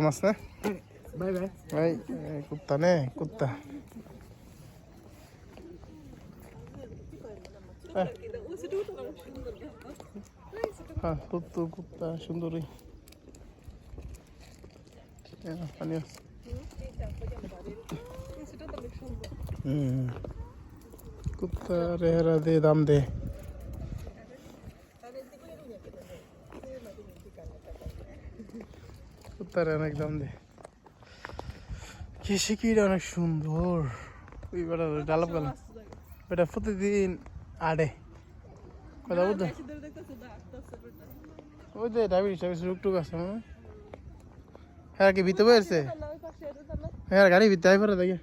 মাছ না? Bye bye. ভাই কুত্তা নে কুত্তা। হ্যাঁ কুত্তু কুত্তা সুন্দরী। পানি হুম। কুত্তা রেহারা দে দাম দে। কুত্তার অনেক দাম দে কৃষিকিটা অনেক সুন্দর। ওই বেটা ডালাপ বেটা প্রতিদিন আড়ে। কথা বুঝছ ওই যে ডায়াবেটিস ডায়াবেটিস রুক টুক আছে মনে হয়। কি ভিতরে বসে হ্যাঁ গাড়ি ভিতরে আই পরে দেখে।